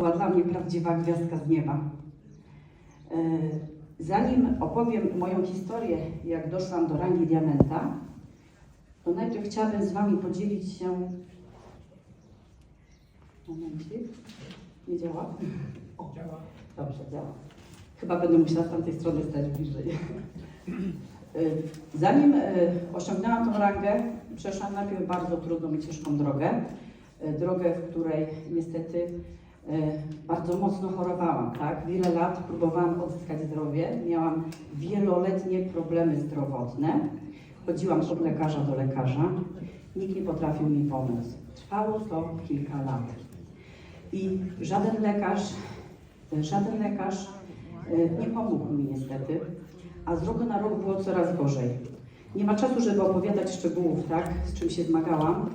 była dla mnie prawdziwa gwiazdka z nieba. E, Zanim opowiem moją historię, jak doszłam do rangi diamenta, to najpierw chciałabym z Wami podzielić się. Momencik. Nie działa? O, Działa. Dobrze, działa. Chyba będę musiała z tamtej strony stać bliżej. Y, Zanim y, osiągnęłam tą rangę, przeszłam najpierw bardzo trudną i ciężką drogę. Drogę, w której niestety bardzo mocno chorowałam. Tak? Wiele lat próbowałam odzyskać zdrowie. Miałam wieloletnie problemy zdrowotne. Chodziłam od lekarza do lekarza. Nikt nie potrafił mi pomóc. Trwało to kilka lat. I żaden lekarz, żaden lekarz y, nie pomógł mi niestety, a z roku na rok było coraz gorzej. Nie ma czasu, żeby opowiadać szczegółów, tak, z czym się zmagałam,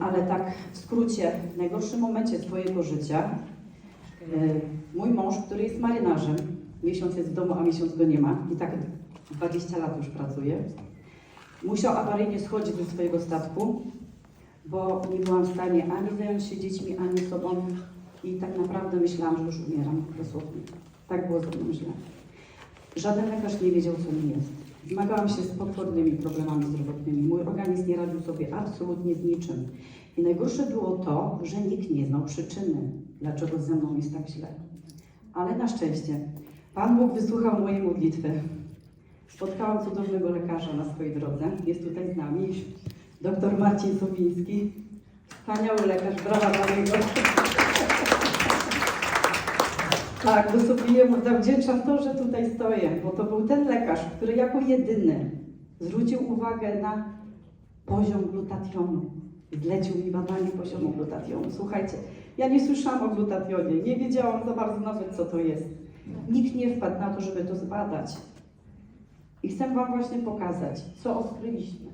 ale tak w skrócie, w najgorszym momencie swojego życia y, mój mąż, który jest marynarzem, miesiąc jest w domu, a miesiąc go nie ma i tak 20 lat już pracuje, musiał awaryjnie schodzić ze swojego statku, bo nie byłam w stanie ani zająć się dziećmi, ani sobą i tak naprawdę myślałam, że już umieram dosłownie. Tak było ze mną źle. Żaden lekarz nie wiedział, co mi jest. Zmagałam się z potwornymi problemami zdrowotnymi. Mój organizm nie radził sobie absolutnie z niczym. I najgorsze było to, że nikt nie znał przyczyny, dlaczego ze mną jest tak źle. Ale na szczęście Pan Bóg wysłuchał mojej modlitwy. Spotkałam cudownego lekarza na swojej drodze. Jest tutaj z nami dr Marcin Sobiński. Wspaniały lekarz, brawa dla niego. Tak, wysoki jemu zawdzięczam to, że tutaj stoję, bo to był ten lekarz, który jako jedyny zwrócił uwagę na poziom glutationu. Zlecił mi badanie poziomu glutationu. Słuchajcie, ja nie słyszałam o glutationie, nie wiedziałam za bardzo nawet, co to jest. Nikt nie wpadł na to, żeby to zbadać. I chcę Wam właśnie pokazać, co odkryliśmy.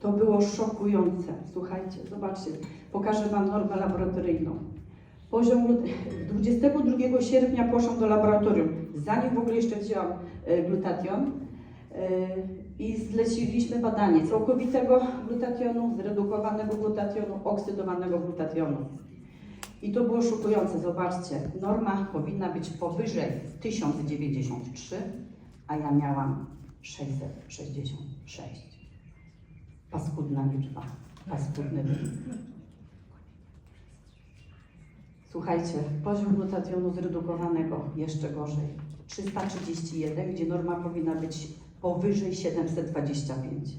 To było szokujące. Słuchajcie, zobaczcie, pokażę Wam normę laboratoryjną. Poziom glut- 22 sierpnia poszłam do laboratorium, zanim w ogóle jeszcze wzięłam e, glutation e, i zleciliśmy badanie całkowitego glutationu, zredukowanego glutationu, oksydowanego glutationu. I to było szokujące, zobaczcie, norma powinna być powyżej 1093, a ja miałam 666. Paskudna liczba, paskudny wynik. Słuchajcie, poziom glutationu zredukowanego jeszcze gorzej. 331, gdzie norma powinna być powyżej 725.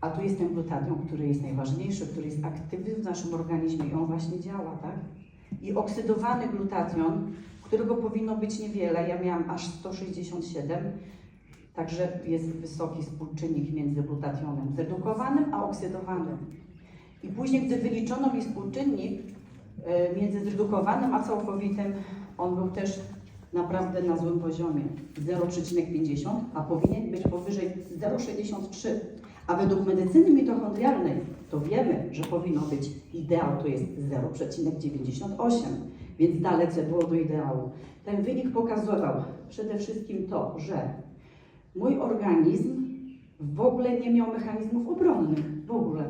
A tu jest ten glutation, który jest najważniejszy, który jest aktywny w naszym organizmie i on właśnie działa, tak? I oksydowany glutation, którego powinno być niewiele, ja miałam aż 167, także jest wysoki współczynnik między glutationem zredukowanym a oksydowanym. I później, gdy wyliczono mi współczynnik między zredukowanym a całkowitym, on był też naprawdę na złym poziomie 0,50, a powinien być powyżej 0,63. A według medycyny mitochondrialnej to wiemy, że powinno być ideał to jest 0,98, więc dalece było do ideału. Ten wynik pokazywał przede wszystkim to, że mój organizm w ogóle nie miał mechanizmów obronnych, w ogóle.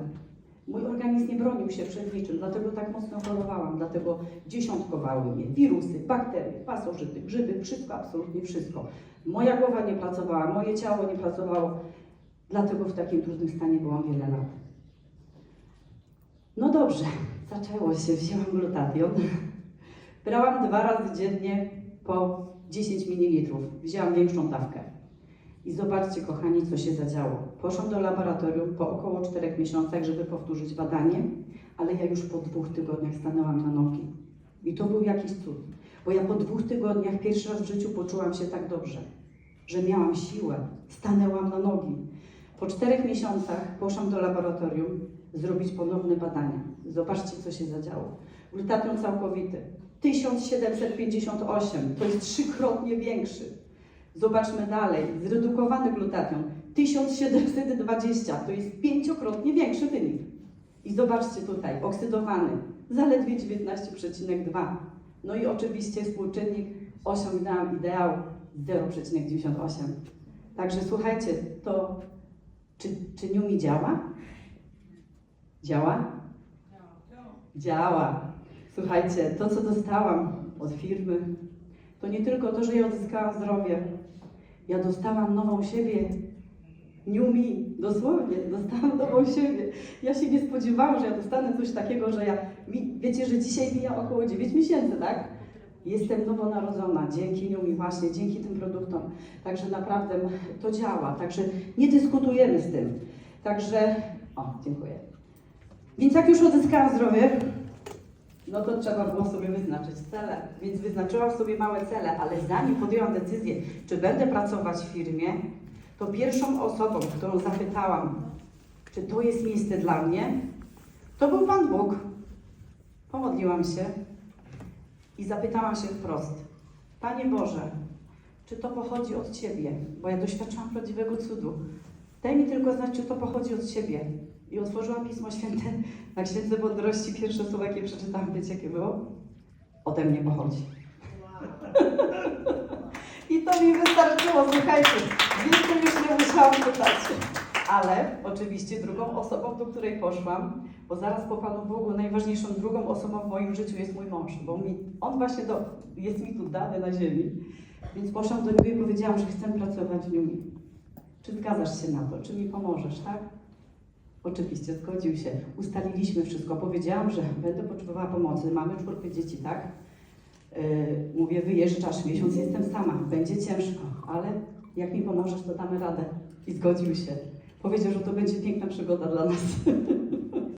Mój organizm nie bronił się przed niczym, dlatego tak mocno chorowałam, dlatego dziesiątkowały mnie wirusy, bakterie, pasożyty, grzyby, wszystko, absolutnie wszystko. Moja głowa nie pracowała, moje ciało nie pracowało, dlatego w takim trudnym stanie byłam wiele lat. No dobrze, zaczęło się, wzięłam glutation. Brałam dwa razy dziennie po 10 ml. Wzięłam większą dawkę. I zobaczcie, kochani, co się zadziało. Poszłam do laboratorium po około 4 miesiącach, żeby powtórzyć badanie, ale ja już po dwóch tygodniach stanęłam na nogi. I to był jakiś cud, bo ja po dwóch tygodniach pierwszy raz w życiu poczułam się tak dobrze, że miałam siłę, stanęłam na nogi. Po czterech miesiącach poszłam do laboratorium zrobić ponowne badania. Zobaczcie, co się zadziało. Glutation całkowity 1758, to jest trzykrotnie większy. Zobaczmy dalej. Zredukowany glutation 1720 to jest pięciokrotnie większy wynik. I zobaczcie tutaj, oksydowany zaledwie 19,2. No i oczywiście współczynnik osiągnęłam ideał 0,98. Także słuchajcie, to czy, czy nie mi działa? Działa? Działa. Słuchajcie, to co dostałam od firmy, to nie tylko to, że ja odzyskałam zdrowie. Ja dostałam nową siebie. New me, dosłownie, dostałam nową siebie. Ja się nie spodziewałam, że ja dostanę coś takiego, że ja, wiecie, że dzisiaj mija około 9 miesięcy, tak? Jestem nowonarodzona dzięki nią i właśnie dzięki tym produktom. Także naprawdę to działa. Także nie dyskutujemy z tym. Także, o, dziękuję. Więc jak już odzyskałam zdrowie, no to trzeba było sobie wyznaczyć cele. Więc wyznaczyłam sobie małe cele, ale zanim podjęłam decyzję, czy będę pracować w firmie, to pierwszą osobą, którą zapytałam, czy to jest miejsce dla mnie, to był Pan Bóg. Pomodliłam się i zapytałam się wprost: Panie Boże, czy to pochodzi od Ciebie? Bo ja doświadczyłam prawdziwego cudu. Daj mi tylko znać, czy to pochodzi od Ciebie. I otworzyłam Pismo Święte na Księdze Mądrości. Pierwsze słowo, jakie przeczytałam, wiecie, jakie było? Ode mnie pochodzi. I to mi wystarczyło, słuchajcie. Więcej już nie musiałam pytać. Ale oczywiście drugą osobą, do której poszłam, bo zaraz po Panu Bogu najważniejszą drugą osobą w moim życiu jest mój mąż, bo mi, on właśnie do, jest mi tu dany na ziemi. Więc poszłam do niego i powiedziałam, że chcę pracować w nim. Czy zgadzasz się na to? Czy mi pomożesz, tak? Oczywiście, zgodził się. Ustaliliśmy wszystko. Powiedziałam, że będę potrzebowała pomocy. Mamy czwórkę dzieci, tak? Yy, mówię, wyjeżdżasz, miesiąc jestem sama, będzie ciężko, ale jak mi pomożesz, to damy radę. I zgodził się. Powiedział, że to będzie piękna przygoda dla nas.